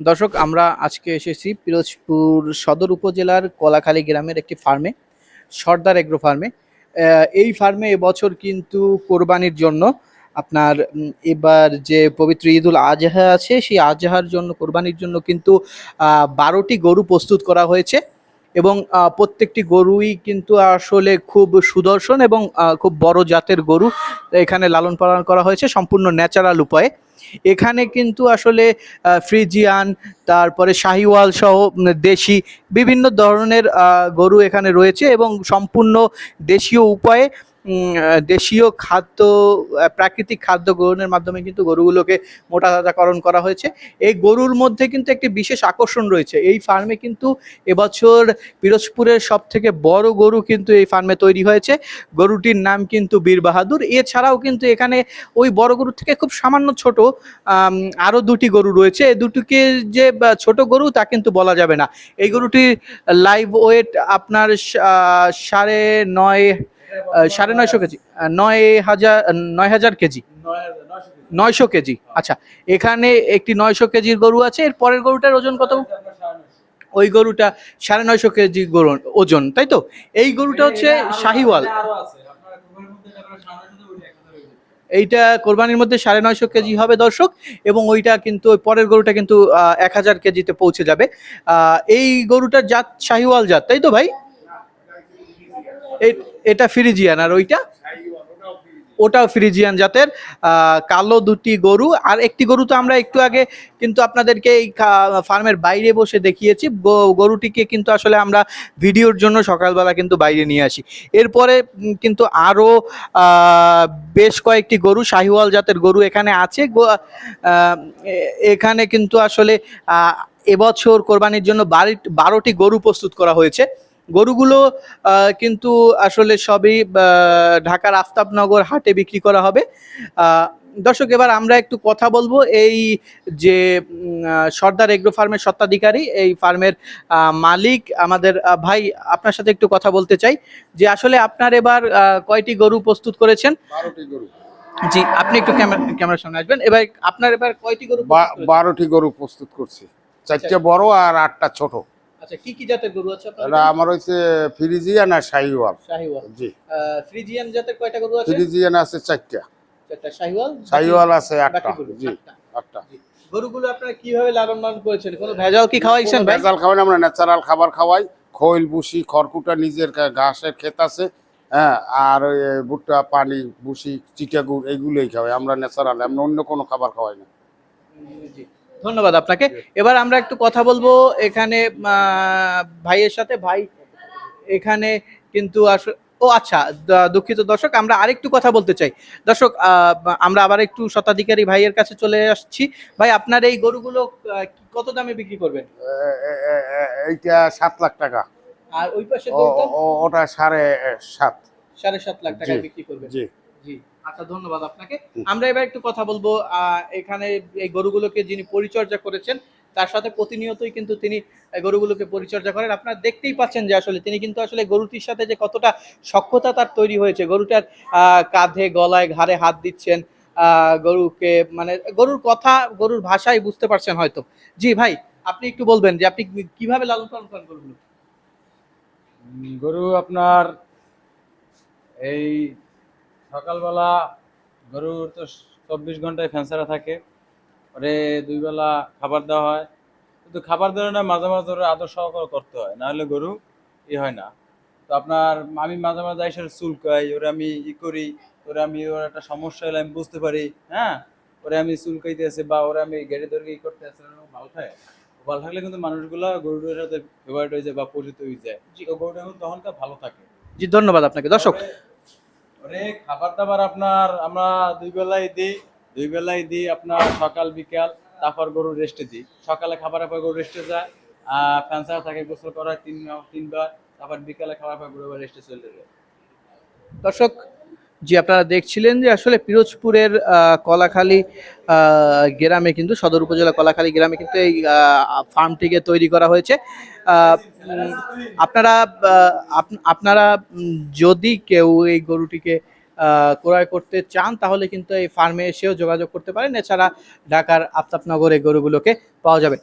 দর্শক, আমরা আজকে এসেছি পিরোজপুর সদর উপজেলার কলাখালী গ্রামের একটি ফার্মে, সর্দার এগ্রো ফার্মে। এই ফার্মে এবছর কিন্তু কোরবানির জন্য আপনার এবার যে পবিত্র ঈদুল আজহা আছে, সেই আজহার জন্য, কোরবানির জন্য কিন্তু বারোটি গরু প্রস্তুত করা হয়েছে। এবং প্রত্যেকটি গরুই কিন্তু আসলে খুব সুদর্শন এবং খুব বড় জাতের গরু এখানে লালন পালন করা হয়েছে, সম্পূর্ণ ন্যাচারাল উপায়ে। এখানে কিন্তু আসলে ফ্রিজিয়ান, তারপরে শাহিওয়াল সহ দেশি বিভিন্ন ধরনের গরু এখানে রয়েছে এবং সম্পূর্ণ দেশীয় উপায়ে দেশীয় খাদ্য প্রাকৃতিক খাদ্য গ্রহণের মাধ্যমে কিন্তু গরুগুলোকে মোটা তাজাকরণ করা হয়েছে। এই গরুর মধ্যে কিন্তু একটি বিশেষ আকর্ষণ রয়েছে। এই ফার্মে কিন্তু এবছর পিরোজপুরের সব থেকে বড় গরু কিন্তু এই ফার্মে তৈরি হয়েছে। গরুটির নাম কিন্তু বীর বাহাদুর। এছাড়াও কিন্তু এখানে ওই বড় গরু থেকে খুব সামান্য ছোট আরও দুটি গরু রয়েছে। এই দুটিকে যে ছোট গরু তা কিন্তু বলা যাবে না। এই গরুটির লাইভ ওয়েট আপনার সাড়ে নয় সাড়ে নয়শো কেজি। নয় হাজার নয় হাজার কেজি। নয়শো কেজি। আচ্ছা এখানে একটি নয়শো কেজির গরু আছে, এর পরের গরুটার ওজন কত? ওই গরুটা সাড়ে নয়শো কেজি গরু, ওজন, তাই তো? এই গরুটা হচ্ছে শাহিওয়াল। এইটা কোরবানির মধ্যে সাড়ে নয়শো কেজি হবে দর্শক, এবং ওইটা কিন্তু পরের গরুটা কিন্তু এক হাজার কেজিতে পৌঁছে যাবে। এই গরুটার জাত শাহিওয়াল জাত, তাই তো ভাই? এটা ফ্রিজিয়ান, আর ওইটা? ওটাও ফ্রিজিয়ান জাতের কালো দুটি গরু। আর একটি গরু তো আমরা একটু আগে কিন্তু আপনাদেরকে এই ফার্মের বাইরে বসে দেখিয়েছি। গরুটিকে কিন্তু আসলে আমরা ভিডিওর জন্য সকালবেলা কিন্তু বাইরে নিয়ে আসি। এরপরে কিন্তু আরও বেশ কয়েকটি গরু, শাহিওয়াল জাতের গরু এখানে আছে। এখানে কিন্তু আসলে এবছর কোরবানির জন্য বারোটি গরু প্রস্তুত করা হয়েছে। গরুগুলো কিন্তু আসলে সবই ঢাকার আফতাবনগর হাটে বিক্রি করা হবে। দর্শক এবার আমরা একটু কথা বলব এই যে সর্দার এগ্রো ফার্মের স্বত্বাধিকারী এই ফার্মের মালিক আমাদের ভাই আপনার সাথে একটু কথা বলতে চাই যে আসলে আপনার এবার কয়টি গরু প্রস্তুত করেছেন? জি আপনি একটু ক্যামেরা ক্যামেরার সামনে আসবেন। এবার আপনার এবার কয়টি গরু বারোটি গরু প্রস্তুত করছি। চারটে বড় আর আটটা ছোট। আচ্ছা কি কি জাতের গরু আছে আপনার আমার ফ্রিজিয়ান আর শাহিওয়াল। শাহিওয়াল। জি। ফ্রিজিয়ান জাতের কয়টা গরু আছে? ফ্রিজিয়ান আছে চারটা। চারটা শাহিওয়াল শাহিওয়াল আছে আটটা। জি আটটা। গরুগুলো আপনারা কীভাবে লালন পালন করেছেন? কোনো ভেজাল কি খাওয়াইছেন ভাই? ভেজাল খাওয়াই আমরা ন্যাচারাল খাবার খাওয়াই। খৈল বুসি খড়কুটা নিজের ঘাসের ক্ষেত আছে হ্যাঁ আর ভুট্টা পানি বুসি চিটাগুড় এইগুলোই খাওয়াই। আমরা ন্যাচারাল আমরা অন্য কোনো খাবার খাওয়াই না। জি। ধন্যবাদ আপনাকে। এবার আমরা একটু কথা বলব এখানে ভাইয়ের সাথে। ভাই এখানে কিন্তু আসলে ও আচ্ছা দুঃখিত দর্শক আমরা আরেকটু কথা বলতে চাই। দর্শক আমরা আবার একটু শতাধিকারী ভাইয়ের কাছে চলে আসছি। ভাই আপনার এই গরুগুলো কত দামে বিক্রি করবেন? এইটা সাত লাখ টাকা। আর ওই পাশে ওটা সাড়ে সাত। সাড়ে সাত লাখ টাকা বিক্রি করবেন। জি। জি। আচ্ছা ধন্যবাদ আপনাকে। আমরা এবার একটু কথা বলব আহ, এখানে এই গরুগুলোকে যিনি পরিচর্যা করেছেন তার সাথে প্রতিনিয়তই কিন্তু তিনি গরুগুলোকে পরিচর্যা করেন। আপনারা দেখতেই পাচ্ছেন যে আসলে তিনি কিন্তু আসলে গরুটির সাথে যে কতটা সক্ষতা তার তৈরি হয়েছে। গরুটার আহ, কাঁধে গলায় ঘাড়ে হাত দিচ্ছেন আহ, গরুকে মানে গরুর কথা গরুর ভাষাই বুঝতে পারছেন হয়তো। জি ভাই আপনি একটু বলবেন যে আপনি কীভাবে লালন পালন করেন গরুগুলো? গরু আপনার এই সকালবেলা গরুর তো চব্বিশ ঘন্টায় ফ্যান্সারা থাকে। ওরে দুই বেলা খাবার দেওয়া হয়। কিন্তু খাবার দেওয়া না মাঝে মাঝে ওরা আদর সহকার করতে হয় না হলে গরু ই হয় না। তো আপনার আমি মাঝে মাঝে এসে চুলকাই ওরা আমি ই করি ওরা আমি ওর একটা সমস্যা হলে আমি বুঝতে পারি হ্যাঁ? ওরা আমি চুলকাইতে আছে বা ওরা আমি গেড়ে ধরে ই করতে আছে ভালো থাকে। ভালো থাকলে কিন্তু মানুষগুলো গরুটার সাথে ফেভারিট হয়ে যায় বা পরিচিত হয়ে যায়। তো গরুটা কিন্তু তখনকার ভালো থাকে। জি ধন্যবাদ আপনাকে। দর্শক ওরে খাবার দাবার আপনার আমরা দুই বেলায় দিই, দুই বেলায় দিই আপনার সকাল, বিকাল, তারপর গরু রেস্টে দিই। সকালে খাবারের পর গরু রেস্টে যায়, আর ফ্যান্সার থাকে, গোসল করা তিন, তিনবার, তারপর বিকালে খাবার পর গরু রেস্টে চলে যায়। দর্শক জি আপনারা দেখছিলেন যে আসলে পিরোজপুরের কলাখালী গ্রামে কিন্তু, সদর উপজেলা কলাখালী গ্রামে কিন্তু এই ফার্মটিকে তৈরি করা হয়েছে। আপনারা আপ- আপনারা যদি কেউ এই গরুটিকে ক্রয় করতে চান, তাহলে কিন্তু এই ফার্মে এসেও যোগাযোগ করতে পারেন। এছাড়া ঢাকার আফতাবনগরে গরুগুলোকে পাওয়া যাবে।